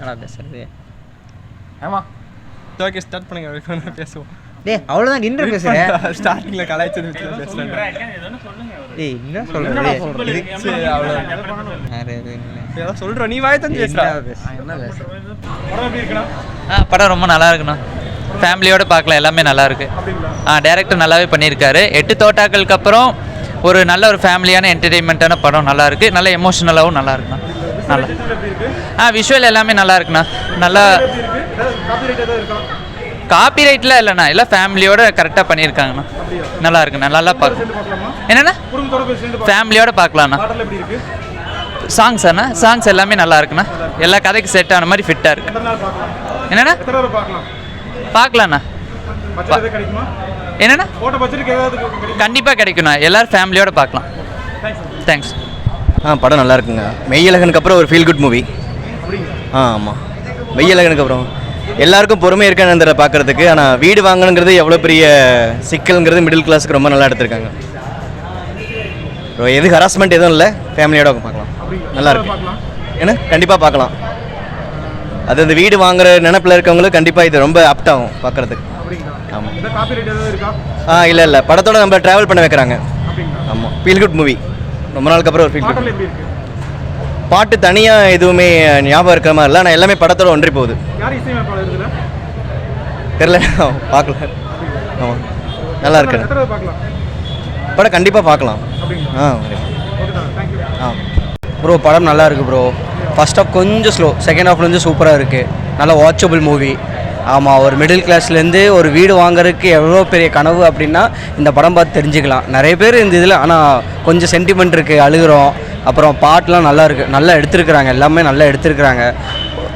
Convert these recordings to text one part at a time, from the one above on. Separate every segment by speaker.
Speaker 1: நல்லா பேசுறது?
Speaker 2: ஆமா ஓகே ஸ்டார்ட் பண்ணுங்க வெயிட் பேசுவோம்.
Speaker 1: டேய் அவ்வளோதான் நின்று பேசுகிறேன்
Speaker 2: ஸ்டார்டிங்ல கலாய்ச்சது வச்சு பேசலாம்
Speaker 1: டேய் என்ன சொல்கிறது
Speaker 2: சரி அவ்வளோ
Speaker 1: வேறு எதுவும் இல்லை.
Speaker 2: சொல்றோம் நீ வாய் தந்து பேசுறா
Speaker 1: என்ன பேச
Speaker 2: படம் எப்படி இருக்குண்ணா
Speaker 3: ஆ படம் ரொம்ப நல்லா இருக்குண்ணா. ஃபேமிலியோட பார்க்கலாம் எல்லாமே நல்லா இருக்கு. ஆ டேரக்டர் நல்லாவே பண்ணியிருக்காரு. எட்டு தோட்டாக்களுக்கு அப்புறம் ஒரு நல்ல ஒரு ஃபேமிலியான என்டர்டெயின்மெண்ட்டான படம் நல்லா இருக்கு. நல்ல எமோஷனலாகவும் நல்லா இருக்குண்ணா. நல்லா. ஆ விஷுவல் எல்லாமே நல்லா இருக்குண்ணா. நல்லா. காப்பி ரைட்லாம் இல்லைண்ணா. எல்லாம் ஃபேமிலியோட கரெக்டாக பண்ணியிருக்காங்கண்ணா. நல்லா இருக்குண்ணா. நல்லா பார்க்க என்னண்ணா? ஃபேமிலியோட பார்க்கலாண்ணா. சாங்ஸ் அண்ணா? சாங்ஸ் எல்லாமே நல்லா இருக்குண்ணா. எல்லா கதைக்கு செட் ஆன மாதிரி ஃபிட்டாக இருக்கு. என்னண்ணா? பார்க்கலாண்ணா. என்னண்ணா? கண்டிப்பாக கிடைக்குண்ணா எல்லாரும் ஃபேமிலியோட பார்க்கலாம். தேங்க்ஸ்
Speaker 4: ஆ படம் நல்லா இருக்குங்க மெய்யழகனுக்கு அப்புறம் ஒரு ஃபீல் குட் மூவி ஆ ஆமாம் மெய்யழகனுக்கு அப்புறம். எல்லாருக்கும் பொறுமை இருக்கான்னு தெரியல பார்க்கறதுக்கு. ஆனால் வீடு வாங்கணுங்கிறது எவ்வளோ பெரிய சிக்கல்ங்கிறது மிடில் கிளாஸுக்கு ரொம்ப நல்லா எடுத்திருக்காங்க. எது ஹராஸ்மெண்ட் எதுவும் இல்லை. ஃபேமிலியோட பார்க்கலாம். நல்லா இருக்கு ஏன்னா கண்டிப்பாக பார்க்கலாம். அது அந்த வீடு வாங்குற நினப்பில் இருக்கவங்களுக்கு கண்டிப்பாக இது ரொம்ப அப்ட் ஆகும் பார்க்கறதுக்கு. ஆமாம் ஆ இல்லை இல்லை. படத்தோட நம்ம ட்ராவல் பண்ண வைக்கிறாங்க. ஆமாம் ஃபீல் குட் மூவி ரொம்ப நாளுக்கு அப்புறம் ஒரு ஃபீல் பாட்டு தனியாக எதுவுமே ஞாபகம் இருக்கிற மாதிரி இல்லை ஆனால் எல்லாமே படத்தோட ஒன்றி போகுது. தெரில பார்க்கல. ஆமாம் நல்லா இருக்கு. படம் கண்டிப்பாக பார்க்கலாம். ஆ ஆ.
Speaker 5: ப்ரோ படம் நல்லா இருக்கு ப்ரோ ஃபர்ஸ்ட் ஹாஃப் கொஞ்சம் ஸ்லோ செகண்ட் ஹாஃப்ல இருந்து சூப்பராக இருக்குது நல்ல வாட்சபிள் மூவி ஆமாம் ஒரு மிடில் கிளாஸ்லேருந்து ஒரு வீடு வாங்குறதுக்கு எவ்வளோ பெரிய கனவு அப்படின்னா இந்த படம் பார்த்து தெரிஞ்சுக்கலாம். நிறைய பேர் இந்த இதில் ஆனால் கொஞ்சம் சென்டிமெண்ட் இருக்குது அழுகுறோம். அப்புறம் பாட்டெலாம் நல்லா இருக்குது நல்லா எடுத்திருக்கிறாங்க எல்லாமே நல்லா எடுத்திருக்கிறாங்க.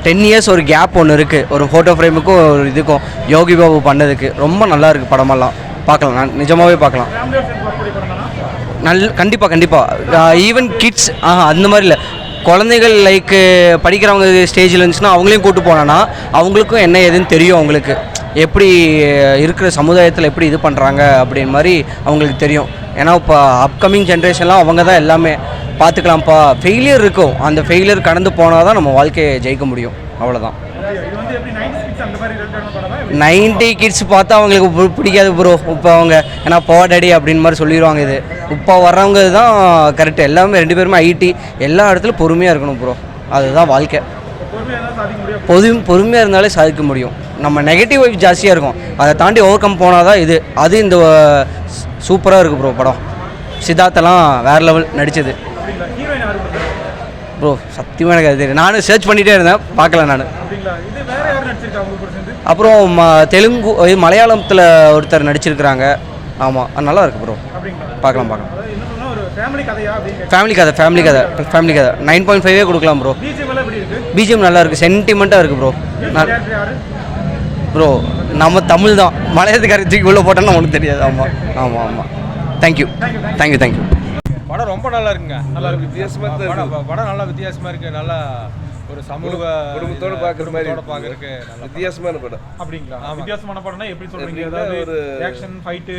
Speaker 5: டென் இயர்ஸ் ஒரு கேப் ஒன்று இருக்குது ஒரு ஃபோட்டோ ஃப்ரேமுக்கும் ஒரு இதுக்கும் யோகி பாபு பண்ணதுக்கு. ரொம்ப நல்லா இருக்குது படமெல்லாம். பார்க்கலாம் நான் நிஜமாகவே பார்க்கலாம். நல் கண்டிப்பாக கண்டிப்பாக ஈவன் கிட்ஸ் ஆஹா அந்த மாதிரி இல்லை. குழந்தைகள் லைக்கு படிக்கிறவங்க ஸ்டேஜில் இருந்துச்சுன்னா அவங்களையும் கூட்டு போனேன்னா அவங்களுக்கும் என்ன ஏதுன்னு தெரியும் அவங்களுக்கு. எப்படி இருக்கிற சமுதாயத்தில் எப்படி இது பண்ணுறாங்க அப்படின்னு மாதிரி அவங்களுக்கு தெரியும். ஏன்னா இப்போ அப்கமிங் ஜென்ரேஷன்லாம் அவங்க தான் எல்லாமே. பார்த்துக்கலாம்ப்பா ஃபெயிலியர் இருக்கும். அந்த ஃபெயிலியர் கடந்து போனால் தான் நம்ம வாழ்க்கையை ஜெயிக்க முடியும். அவ்வளோதான் நைன்டி கிட்ஸ் பார்த்தா அவங்களுக்கு பிடிக்காது ப்ரோ இப்போ அவங்க ஏன்னா போடாடி அப்படின்னு மாதிரி சொல்லிடுவாங்க இது. இப்போ வர்றவங்க தான் கரெக்ட் எல்லாமே ரெண்டு பேருமே ஐடி எல்லா இடத்துலையும் பொறுமையாக இருக்கணும் ப்ரோ அதுதான் வாழ்க்கை. பொது பொறுமையாக இருந்தாலே சாதிக்க முடியும். நம்ம நெகட்டிவ் வைப் ஜாஸ்தியாக இருக்கும். அதை தாண்டி ஓவர் கம் போனால் தான் இது. அது இந்த சூப்பராக இருக்குது ப்ரோ படம். சித்தார்த்தெல்லாம் வேறு லெவல் நடித்தது ப்ரோ சத்தியமாக எனக்கு அது தெரியும். நானும் சர்ச் பண்ணிகிட்டே இருந்தேன். பார்க்கல நான். அப்புறம் ம- தெலுங்கு இது மலையாளத்தில் ஒருத்தர் நடிச்சிருக்கிறாங்க. ஆமாம் அது நல்லா இருக்கு ப்ரோ பார்க்கலாம் பார்க்கலாம். ஃபேமிலி கதை ஃபேமிலி கதை ஃபேமிலி கதை. நைன் பாயிண்ட் ஃபைவே கொடுக்கலாம் ப்ரோ பிஜிஎம் நல்லா இருக்கு சென்டிமெண்ட்டாக இருக்குது ப்ரோ ப்ரோ நம்ம தமிழ் தான். மலையாளத்துக்காரர் தூக்கி உள்ள போட்டோன்னா நமக்கு தெரியாது. ஆமாம் ஆமாம் ஆமாம் தேங்க்யூ தேங்க்யூ தேங்க்யூ
Speaker 2: படம் ரொம்ப நல்லா இருக்குங்க. நல்லா இருக்கு. வித்தியாசமா படம் நல்லா வித்தியாசமா இருக்கு. நல்லா ஒரு சமூக
Speaker 6: குடும்பத்தோட பார்க்குற மாதிரி
Speaker 2: நல்லா
Speaker 6: வித்தியாசமான படம்.
Speaker 7: அப்படிங்களா. வித்தியாசமான படம்னா எப்படி சொல்றீங்க? ஏதாவது
Speaker 6: ஒரு
Speaker 7: ஆக்ஷன் ஃபைட்டு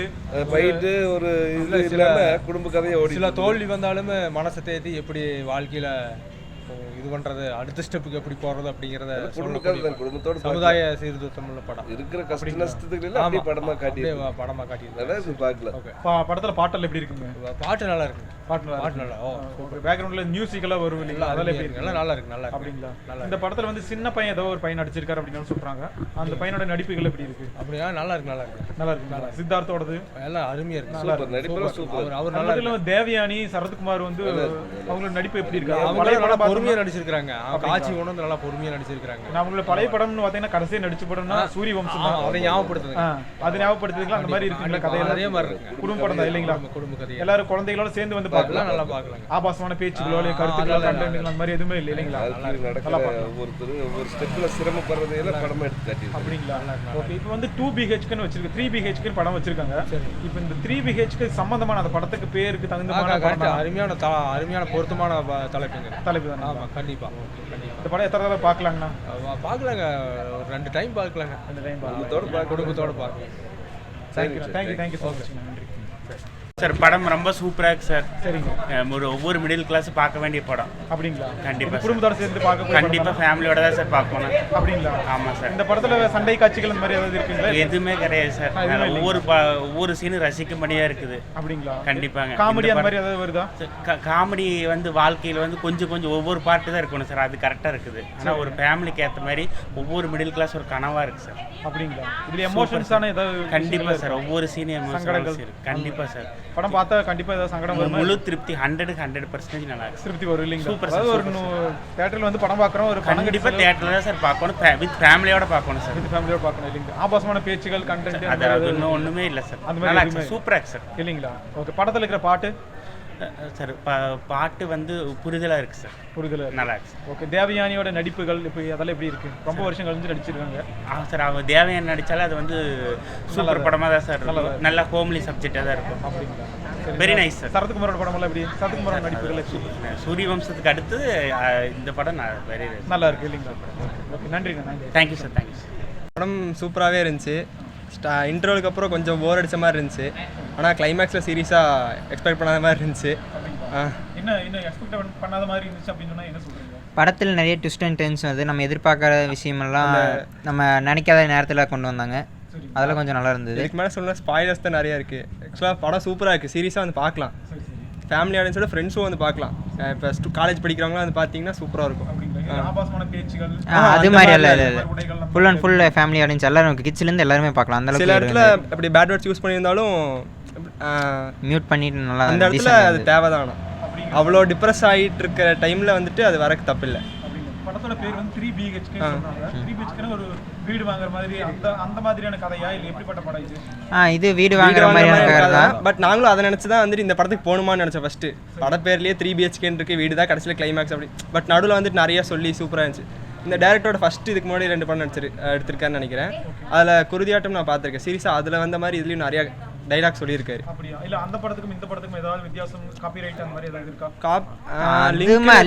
Speaker 6: ஃபைட்டு ஒரு இது இல்லாம குடும்ப கதையை ஓடி
Speaker 2: சில தோல்வி வந்தாலுமே மனசை தேத்தி எப்படி வாழ்க்கையில இது பண்றது அடுத்த ஸ்டெப்புக்கு எப்படி போறது அப்படிங்கறத
Speaker 6: குடும்பத்தோட.
Speaker 2: சமுதாய சீர்திருத்தம் உள்ள படம்.
Speaker 6: இருக்கிற கஷ்ட நஷ்டத்துக்கு அப்படியே படமா காட்டி
Speaker 2: அப்படியே வ- படமா காட்டியிருக்காங்க
Speaker 6: நல்லா இருக்கு பார்க்கலாம்
Speaker 2: ஓகே.
Speaker 7: படத்துல பாட்டல் எப்படி இருக்குங்க?
Speaker 2: பாட்டு நல்லா இருக்கு.
Speaker 7: பாட்டு நல்லா
Speaker 2: பாட்டு நல்லா ஓ.
Speaker 7: பேக்ரவுண்ட்ல மியூசிக் எல்லாம் வரும் இல்லைங்களா? அதெல்லாம் எப்படி இருக்கு?
Speaker 2: நல்லா நல்லா இருக்கு நல்லா இருக்கு.
Speaker 7: அப்படிங்களா?
Speaker 2: நல்லா
Speaker 7: இந்த படத்துல வந்து சின்ன பையன் ஏதோ ஒரு பையன் நடிச்சிருக்காரு அப்படின்னு சொல்றாங்க. அந்த பையனோட நடிப்புகள் எப்படி இருக்கு?
Speaker 2: அப்படியா? நல்லா இருக்கு நல்லா இருக்கு.
Speaker 7: நல்லா இருக்கு. சித்தார்த்தோட
Speaker 2: எல்லாம் அருமையா இருக்கு.
Speaker 6: சூப்பர்
Speaker 2: அவர் அவர் நல்லா
Speaker 7: நல்ல தேவயானி சரத்குமார் வந்து அவங்களோட நடிப்பு எப்படி இருக்கு?
Speaker 2: அவங்க நல்லா பொறுமையா நடிச்சிருக்காங்க அவங்க காட்சி உணர்ந்து நல்லா பொறுமையா நடிச்சிருக்காங்க
Speaker 7: நான் அவங்களோட பழைய படம்னு பாத்தீங்கன்னா கடைசியா நடிச்ச படம்னா சூரிய வம்சம்
Speaker 2: அதை ஞாபகப்படுத்துது
Speaker 7: ஆ, அது ஞாபகப்படுத்துறதுங்களா அந்த மாதிரி இருக்குங்களா? கதையெல்லாம்?
Speaker 2: அதே மாதிரி இருக்கு
Speaker 7: குடும்ப படம் தான் இல்லைங்களா?
Speaker 2: குடும்ப- குடும்ப கதை
Speaker 7: எல்லாரும் குழந்தைகளோட சேர்ந்து வந்து பார்க்கலாம்.
Speaker 2: நல்லா பார்க்கலாங்க.
Speaker 7: ஆபாசமான பேச்சுகளோ இல்ல கருத்துக்களோ கண்டென்ட்கள் அந்த மாதிரி எதுவுமே இல்லை இல்லைங்களா?
Speaker 6: நடக்கிற ஒவ்வொருத்தர் ஒவ்வொரு ஸ்டெப்ல சிரமப்படுறதையெல்லாம் படமா எடுத்து காட்டியிருக்காங்க.
Speaker 7: அப்படிங்களா? ஓகே இப்போ வந்து டூ பிஹெச்க்குன்னு வச்சிருக்கு. த்ரீ பிஹெச்க்கு படம் வச்சிருக்காங்க. இப்போ இந்த த்ரீ பிஹெச்க்கு சம்பந்தமான அந்த படத்துக்கு பேருக்கு படம் தான்.
Speaker 2: அருமையான த- அருமையான பொருத்தமான தலைப்புங்க.
Speaker 7: தலைப்பு தானே?
Speaker 2: ஆமா கண்டிப்பா. கண்டிப்பா
Speaker 7: இந்த படம் எத்தனை தடவை பார்க்கலாங்கண்ணா?
Speaker 2: பார்க்கலாங்க. ஒரு ரெண்டு டைம் பார்க்கலாங்க.
Speaker 7: அந்த டைம்
Speaker 6: குடும்பத்தோட பார்க்க
Speaker 2: குடும்பத்தோட பார்க்கலாம்
Speaker 7: thank you thank you thank you so much
Speaker 8: sir படம் ரொம்ப சூப்பராக இருக்கு சார்
Speaker 7: சரிங்க.
Speaker 8: ஒரு ஒவ்வொரு மிடில் கிளாஸ் பார்க்க வேண்டிய படம்.
Speaker 7: அப்படிங்களா?
Speaker 8: கண்டிப்பா
Speaker 7: இது குடும்பத்தோட சேர்ந்து பார்க்க
Speaker 8: கண்டிப்பாக ஃபேமிலியோட தான் சார் பார்க்கணும்.
Speaker 7: அப்படிங்களா?
Speaker 8: ஆமாம் சார்
Speaker 7: இந்த படத்துல சண்டை காட்சிகள் இந்த மாதிரி ஏதாவது இருக்குங்களா?
Speaker 8: எதுவுமே கிடையாது சார் ஒவ்வொரு ஒவ்வொரு சீனும் ரசிக்கும்படியாக இருக்குது.
Speaker 7: அப்படிங்களா?
Speaker 8: கண்டிப்பாங்க.
Speaker 7: காமெடி அந்த மாதிரி ஏதாவது வருதா?
Speaker 8: காமெடி வந்து வாழ்க்கையில் வந்து கொஞ்சம் கொஞ்சம் ஒவ்வொரு பாட்டு தான் இருக்கணும் சார் அது கரெக்டாக இருக்குது. ஆனால் ஒரு ஃபேமிலிக்கு ஏற்ற மாதிரி ஒவ்வொரு மிடில் கிளாஸ் ஒரு கனவாக இருக்குது சார்
Speaker 7: அப்படிங்களா? இதுல எமோஷன்ஸான ஏதாவது
Speaker 8: கண்டிப்பாக சார் ஒவ்வொரு. எமோஷனல்ஸ் கண்டிப்பாக சார்
Speaker 7: படம் பார்த்தா கண்டிப்பா ஏதாவது சங்கடம் வருமா?
Speaker 8: முழு திருப்தி ஹண்ட்ரடுக்கு ஹண்ட்ரட் பர்சன்டேஜ் நல்லா இருக்கு.
Speaker 7: திருப்தி வரும்
Speaker 8: Super sir,
Speaker 7: அதாவது ஒரு தேட்டரில் வந்து படம் பார்க்குறோம் ஒரு பணம்
Speaker 8: கண்டிப்பாக
Speaker 7: கண்டிப்பாக
Speaker 8: தேட்டரில் தான் சார் பார்க்கணும். வித் ஃபேமிலியோட பார்க்கணும் சார்
Speaker 7: வித் ஃபேமிலியோட பார்க்கணும் இல்லைங்களா? ஆபாசமான பேச்சுகள் கண்டென்ட்
Speaker 8: அது இன்னும் ஒன்றுமே இல்லை சார்
Speaker 7: அந்த மாதிரி
Speaker 8: சூப்பராக சார்
Speaker 7: இல்லைங்களா? ஓகே படத்துல இருக்கிற பாட்டு?
Speaker 8: சார் பா பாட்டு வந்து புரிதலாக இருக்கு சார்.
Speaker 7: புரிதல
Speaker 8: நல்லா இருக்கு சார்.
Speaker 7: ஓகே தேவயானியோட நடிப்புகள் இப்போ அதெல்லாம் எப்படி இருக்கு? ரொம்ப வருஷம் கழிஞ்சு நடிச்சிருக்காங்க.
Speaker 8: ஆ சார் அவங்க தேவையான நடித்தாலும் அது வந்து சூப்பர் படமாக தான் சார் இருக்கும். நல்ல ஹோம்லி சப்ஜெக்டாக தான் இருக்கும்.
Speaker 7: அப்படிங்களா?
Speaker 8: Very nice sir.
Speaker 7: சரத்குமாரோட படமெல்லாம் எப்படி? சரத்குமாரோட நடிப்புகள்
Speaker 8: சூரிய வம்சத்துக்கு அடுத்து இந்த படம் வெரி
Speaker 7: நல்லா இருக்கு இல்லைங்களா? ஓகே நன்றிங்க நன்றி.
Speaker 8: தேங்க்யூ சார் தேங்க்யூ சார்
Speaker 9: படம் சூப்பராகவே இருந்துச்சு. ஸ்டா இன்டர்வலுக்கு அப்புறம் கொஞ்சம் போர் அடிச்ச மாதிரி இருந்துச்சு. ஆனால் கிளைமேக்ஸில் சீரியஸாக எக்ஸ்பெக்ட் பண்ணாத மாதிரி இருந்துச்சு. ஆ.
Speaker 7: என்ன என்ன எக்ஸ்பெக்ட் பண்ணாத மாதிரி இருந்துச்சு அப்படின்னு சொன்னா என்ன சொல்றீங்க?
Speaker 1: படத்தில் நிறைய ட்விஸ்ட் அண்ட் டென்ஸ் வந்து நம்ம எதிர்பார்க்காத விஷயமெல்லாம் நம்ம நினைக்காத நேரத்தில் கொண்டு வந்தாங்க. அதெல்லாம் கொஞ்சம் நல்லா இருந்தது.
Speaker 9: இதுக்கு மேலே சொன்ன ஸ்பாய்லர்ஸ் தான் நிறையா இருக்குது ஆக்சுவலாக படம் சூப்பராக இருக்குது சீரியஸாக வந்து பார்க்கலாம். ஃபேமிலி ஆடியன்ஸோட ஃப்ரெண்ட்ஸும் வந்து பார்க்கலாம். இப்போ காலேஜ் படிக்கிறவங்களாம் வந்து பார்த்தீங்கன்னா சூப்பராக இருக்கும்.
Speaker 7: ஆபாசமான பேச்சுகள்
Speaker 1: ஆ, அது மாதிரி இல்லை
Speaker 7: நம்ம
Speaker 1: full and full family audience எல்லாரும் கிட்ஸ்லேருந்து எல்லாருமே பார்க்கலாம். அந்த
Speaker 9: சில இடத்துல அப்படி பேட் வேர்ட்ஸ் யூஸ் பண்ணியிருந்தாலும்
Speaker 1: மியூட் பண்ணிட்டு நல்லா
Speaker 9: அந்த இடத்துல அது. தேவைதான். அவ்வளோ டிப்ரெஸ் ஆகிட்டு இருக்கிற டைமில் வந்துட்டு அது வரக்கு தப்பில்லை
Speaker 7: படத்தோட பேர் வந்து த்ரீ பிஹெச்கே த்ரீ பிஹெச்கேன்னு ஒரு வீடு வாங்குற மாதிரி அந்த அந்த மாதிரியான கதையா? இல்லை எப்படிப்பட்ட படம் இது?
Speaker 1: ஆ இது வீடு வாங்குற மாதிரியான கதை தான்.
Speaker 9: பட் நாங்களும் அதை நினச்சி தான் வந்துட்டு இந்த படத்துக்கு போகணுமான்னு நினச்சோம் ஃபஸ்ட்டு பட பேர்லேயே த்ரீ பிஹெச்கேன்னு இருக்கு வீடு தான் கடைசியில் கிளைமேக்ஸ் அப்படி. பட் நடுவில் வந்துட்டு நிறைய சொல்லி சூப்பராக இருந்துச்சு. இந்த டேரக்டரோட ஃபஸ்ட்டு இதுக்கு முன்னாடி ரெண்டு படம் நடிச்சிரு எடுத்திருக்காருன்னு நினைக்கிறேன். அதில் குருதியாட்டம் நான் பார்த்துருக்கேன். சீரியஸாக அதில் வந்த மாதிரி இதுலேயும் நிறைய டைலாக் சொல்லியிருக்காரு.
Speaker 7: அப்படியா? இல்ல அந்த படத்துக்கும் இந்த படத்துக்கும் ஏதாவது வித்தியாசம் காப்பிரைட் அந்த மாதிரி ஏதாவது இருக்கா?
Speaker 9: காப்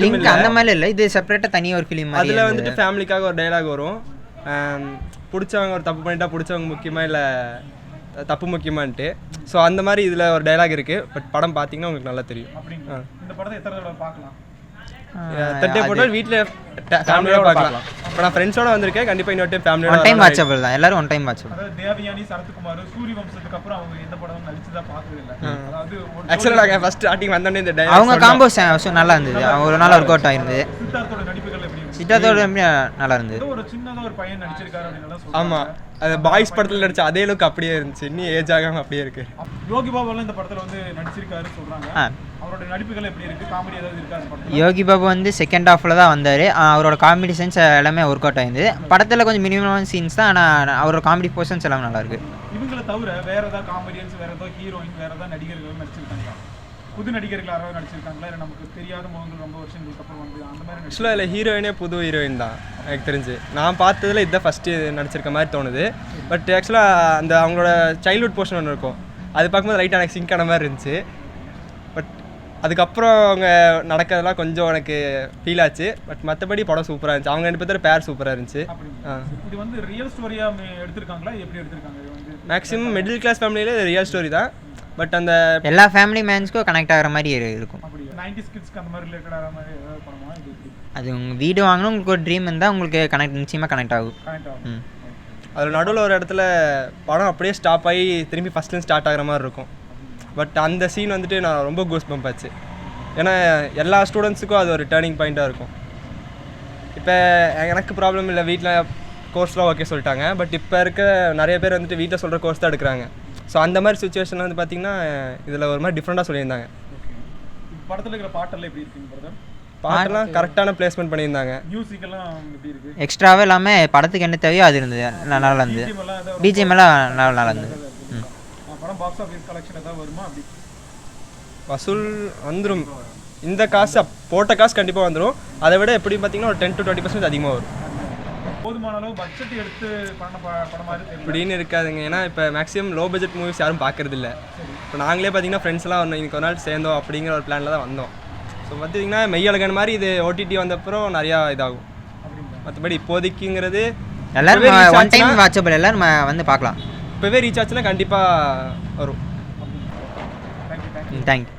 Speaker 1: லிங்க் அந்த மாதிரி இல்லை. இது செப்பரேட்டாக தனியாக ஒரு ஃபிலிம் மாதிரி
Speaker 9: அதில். வந்துட்டு ஃபேமிலிக்காக ஒரு டைலாக் வரும். பிடிச்சவங்க ஒரு தப்பு பண்ணிட்டா பிடிச்சவங்க முக்கியமா இல்லை தப்பு முக்கியமான்ட்டு. ஸோ அந்த மாதிரி இதில் ஒரு டைலாக் இருக்குது பட் படம் பார்த்தீங்கன்னா உங்களுக்கு நல்லா தெரியும்.
Speaker 7: இந்த படத்தை எத்தனை தடவை பார்க்கலாம்?
Speaker 9: தட்டே போட்டால் வீட்டில் ஃபேமிலியோட பார்க்கலாம். இப்போ நான் ஃப்ரெண்ட்ஸோட வந்திருக்கேன். கண்டிப்பாக இன்னொரு டைம்
Speaker 1: ஒன் டைம்
Speaker 9: ஃபேமிலியோட
Speaker 1: வாட்சபிள் தான். எல்லாரும் ஒன் டைம் வாட்சபிள்
Speaker 7: அதாவது தேவயானி சரத்குமார் சூரிய வம்சத்துக்கு அப்புறம் அவங்க எந்த படமும் நடிச்சதா பார்த்தது இல்ல. அதாவது ஒரு
Speaker 9: ஆக்சுவலாக நாங்கள் ஃபஸ்ட் ஸ்டார்டிங் வந்தோடனே இந்த
Speaker 1: அவங்க காம்போ நல்லா இருந்தது. ஒரு நாள் ஒர்க் அவுட் ஆயிருந்தது.
Speaker 7: சித்தார்த்தோட?
Speaker 1: சித்தார்த்தோட எப்படி நல்லா இருந்தது.
Speaker 7: ஒரு சின்னதா ஒரு பையன் நடிச்சிருக்காரு.
Speaker 9: ஆமாம் அது பாய்ஸ் படத்தில் நடிச்ச அதே லுக் அப்படியே இருந்துச்சு. இன்னும் ஏஜ் ஆகாமல் அப்படியே இருக்குது
Speaker 7: யோகி பாபுலாம் இந்த படத்துல வந்து நடிச்சிருக்காரு சொல்றாங்க. அவரோட நடிப்புகள் எப்படி இருக்கு? காமெடி ஏதாவது இருக்கா அந்த படத்துல?
Speaker 1: யோகி பாபு வந்து செகண்ட் ஹாஃபில் தான் வந்தார். அவரோட காமெடி சென்ஸ் எல்லாமே ஒர்க் அவுட் ஆயிருந்தது. படத்தில் கொஞ்சம் மினிமமான சீன்ஸ் தான் ஆனால் அவரோட காமெடி போர்ஷன்ஸ் எல்லாமே நல்லா இருக்கு.
Speaker 7: இவங்களை தவிர வேற ஏதாவது காமெடியன்ஸ் வேற ஏதாவது ஹீரோயின் வேற ஏதாவது நடிகர்கள் நடிச்சிருக்காங்களா? புது நடிகர்கள் யாராவது நடிச்சிருக்காங்களா? இல்லை நமக்கு தெரியாத முகங்கள் ரொம்ப வருஷங்களுக்கு அப்புறம் வந்து அந்த மாதிரி
Speaker 9: ஆக்சுவலாக இதில் ஹீரோயினே புது ஹீரோயின் தான் எனக்கு தெரிஞ்சு. நான் பார்த்ததுல இதுதான் ஃபஸ்ட்டு நடிச்சிருக்க மாதிரி தோணுது. பட் ஆக்சுவலாக அந்த அவங்களோட சைல்ட்ஹுட் போர்ஷன் ஒன்று இருக்கும். அது பார்க்கும்போது லைட்டாக எனக்கு சிங்க் ஆன மாதிரி இருந்துச்சு. பட் அதுக்கப்புறம் அவங்க நடக்கிறதெல்லாம் கொஞ்சம் எனக்கு ஃபீல் ஆச்சு. பட் மற்றபடி படம் சூப்பராக இருந்துச்சு. அவங்க ரெண்டு பேர் பேர் சூப்பராக இருந்துச்சு.
Speaker 7: இது வந்து ரியல் ஸ்டோரியா எடுத்திருக்காங்களா? எப்படி எடுத்திருக்காங்க?
Speaker 9: மேக்ஸிமம் மிடில் கிளாஸ் ஃபேமிலியில் ரியல் ஸ்டோரி தான். பட் அந்த
Speaker 1: எல்லா ஃபேமிலி மேன்ஸ்க்கும் கனெக்ட் ஆகிற மாதிரி இரு- இருக்கும். அது உங்கள் வீடு வாங்கணும் உங்களுக்கு ஒரு ட்ரீம் இருந்தால் உங்களுக்கு கனெக்ட் நிச்சயமாக கனெக்ட் ஆகும்.
Speaker 9: அதில் நடுவில் ஒரு இடத்துல படம் அப்படியே ஸ்டாப் ஆகி திரும்பி ஃபஸ்ட்லேருந்து ஸ்டார்ட் ஆகிற மாதிரி இருக்கும். பட் அந்த சீன் வந்துட்டு நான் ரொம்ப கூஸ் பம்ப் ஆச்சு. ஏன்னா எல்லா ஸ்டூடெண்ட்ஸுக்கும் அது ஒரு டேர்னிங் பாயிண்ட்டாக இருக்கும். இப்போ எனக்கு ப்ராப்ளம் இல்லை வீட்டில் கோர்ஸ்லாம் ஓகே சொல்லிட்டாங்க. பட் இப்போ இருக்க நிறைய பேர் வந்துட்டு வீட்டில் சொல்கிற கோர்ஸ் தான் எடுக்கிறாங்க. ஸோ அந்த மாதிரி சுச்சுவேஷனில் வந்து பார்த்திங்கன்னா இதில் ஒரு மாதிரி டிஃப்ரெண்ட்டாக சொல்லியிருந்தாங்க.
Speaker 7: படத்துல இருக்கிற பாட்டெல்லாம் எப்படி இருக்குங்க பிரதர்
Speaker 9: பாட்டெல்லாம் கரெக்டான பிளேஸ்மெண்ட் பண்ணியிருந்தாங்க.
Speaker 7: மியூசிக் எல்லாம் எப்படி இருக்கு?
Speaker 1: எக்ஸ்ட்ராவே இல்லாமல் படத்துக்கு என்ன தேவையோ அது இருந்தது. நல்லா இருந்தது. பிஜிஎம் எல்லாம் நல்லா நல்லா இருந்தது.
Speaker 7: படம் பாக்ஸ் ஆஃபீஸ் கலெக்ஷன் ஏதாவது வருமா? அப்படி
Speaker 9: வசூல் வந்துடும் இந்த காசு போட்ட காசு கண்டிப்பாக வந்துடும் அதை விட எப்படி பார்த்தீங்கன்னா ஒரு டென் டு டுவெண்ட்டி பர்சன்ட் அதிகமாக வரும்.
Speaker 7: போதுமான அளவு பட்ஜெட் எடுத்து பண்ண படம் மாதிரி தெரியல.
Speaker 9: இப்படின்னு இருக்காதுங்க. ஏன்னா இப்போ மேக்ஸிமம் லோ பட்ஜெட் மூவிஸ் யாரும் பார்க்கறது இல்ல இப்போ நாங்களே பார்த்தீங்கன்னா ஃப்ரெண்ட்ஸ் எல்லாம் ஒன்று இன்னைக்கு ஒரு நாள் சேர்ந்தோம் அப்படிங்கிற ஒரு பிளானில் தான் வந்தோம். ஸோ பார்த்தீங்கன்னா மெய்யழகன் மாதிரி இது ஓடிடி வந்தப்புறம் நிறையா இதாகும். மற்றபடி இப்போதைக்குங்கிறது
Speaker 1: எல்லாரும் ஒன் டைம் வாட்சபிள் எல்லாரும் வந்து பார்க்கலாம்
Speaker 9: இப்போவே ரீச் ஆச்சுன்னா கண்டிப்பாக வரும்.
Speaker 1: தேங்க்யூ